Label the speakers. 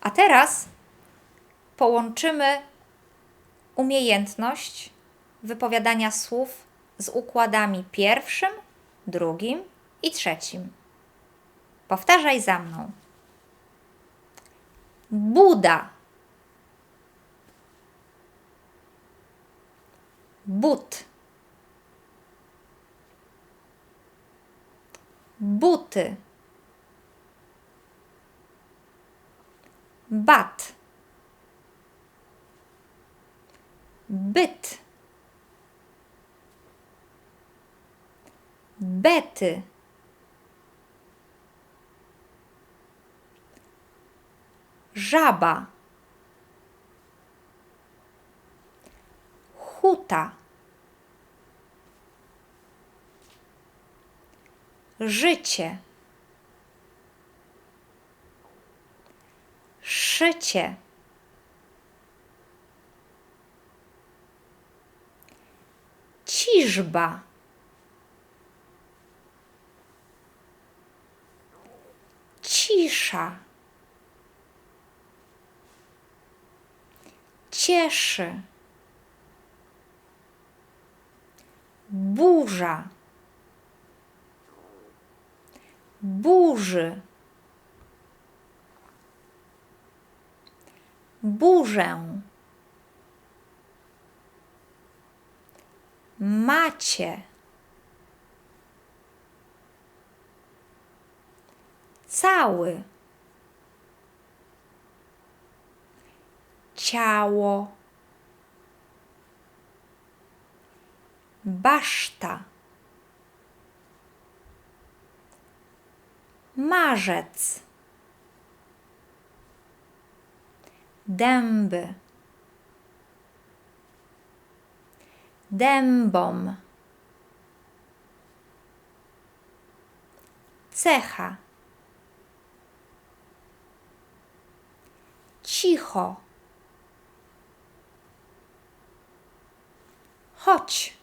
Speaker 1: A teraz połączymy umiejętność wypowiadania słów z układami pierwszym, drugim i trzecim. Powtarzaj za mną. Buda. But. Buty. Bat. Byt. Bety. Żaba. Huta. Życie. Szycie. Ciżba. Cisza. Cieszy. Burza. Burzy. Burzę. Macie. Cały. Ciało. Baszta. Marzec. Dęby. Dębom. Cecha. Cicho. Chodź.